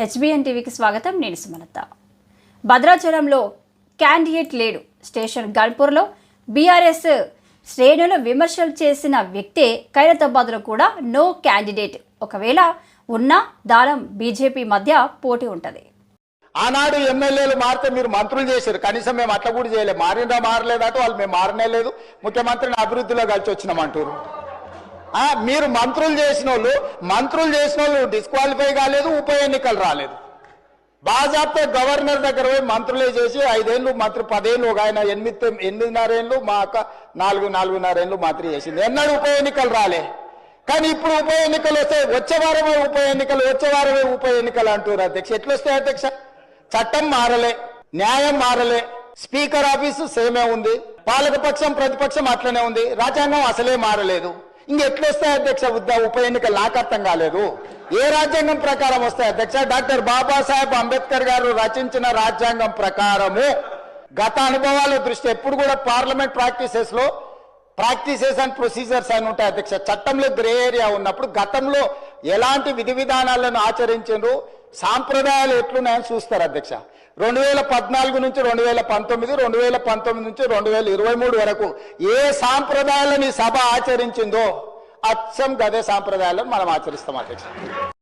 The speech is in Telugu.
హెచ్బిఎన్ టీవీకి స్వాగతం నేను సుమలత. భద్రాచలంలో క్యాండిడేట్ లేడు. స్టేషన్ గల్పూర్లో బీఆర్ఎస్ శ్రేణులు విమర్శలు చేసిన వ్యక్తే ఖైరతాబాద్లో కూడా నో క్యాండిడేట్. ఒకవేళ ఉన్నా దానం బీజేపీ మధ్య పోటీ ఉంటుంది. ఆనాడు ఎమ్మెల్యేలు మారితే మీరు మంత్రులు చేశారు. కనీసం మేము అట్లా కూడా చేయలేదు. మారిందా మారలేదట వాళ్ళు మేము మారనే లేదు. ముఖ్యమంత్రిని అభివృద్ధిలో కలిసి వచ్చినామంటారు మీరు మంత్రులు చేసిన వాళ్ళు మంత్రులు చేసిన వాళ్ళు డిస్క్వాలిఫై కాలేదు ఉప ఎన్నికలు రాలేదు. బాజాప్తో గవర్నర్ దగ్గర పోయి మంత్రులే చేసి ఐదేళ్ళు మంత్రి పదేళ్ళు ఒక ఆయన ఎనిమిది ఎనిమిదిన్నరేళ్ళు మా అక్క నాలుగు నాలుగున్నరేళ్ళు మంత్రి చేసింది. ఎన్నడూ ఉప ఎన్నికలు రాలే. కానీ ఇప్పుడు ఉప ఎన్నికలు వస్తాయి. వచ్చే వారమే ఉప ఎన్నికలు వచ్చే వారమే ఉప ఎన్నికలు అంటున్నారు అధ్యక్ష. ఎట్లా వస్తాయి అధ్యక్ష? చట్టం మారలే న్యాయం మారలే. స్పీకర్ ఆఫీసు సేమే ఉంది. పాలకపక్షం ప్రతిపక్షం అట్లనే ఉంది. రాజ్యాంగం అసలే మారలేదు. ఇంక ఎట్లొస్తాయి అధ్యక్ష ఉద్ద ఉప ఎన్నిక నాకు అర్థం కాలేదు. ఏ రాజ్యాంగం ప్రకారం వస్తాయి అధ్యక్ష? డాక్టర్ బాబాసాహెబ్ అంబేద్కర్ గారు రచించిన రాజ్యాంగం ప్రకారము. గత అనుభవాల దృష్టి ఎప్పుడు కూడా పార్లమెంట్ ప్రాక్టీసెస్లో ప్రాక్టీసెస్ అండ్ ప్రొసీజర్స్ అని ఉంటాయి అధ్యక్ష. చట్టంలో గ్రే ఏరియా ఉన్నప్పుడు గతంలో ఎలాంటి విధి విధానాలను ఆచరించారు సాంప్రదాయాలు ఎట్లున్నాయని చూస్తారు అధ్యక్ష. రెండు వేల పద్నాలుగు నుంచి రెండు వేల పంతొమ్మిది రెండు వేల పంతొమ్మిది నుంచి రెండు వేల ఇరవై మూడు వరకు ఏ సాంప్రదాయాలను ఈ సభ ఆచరించిందో అచ్చం గదే సాంప్రదాయాలను మనం ఆచరిస్తాం అధ్యక్ష.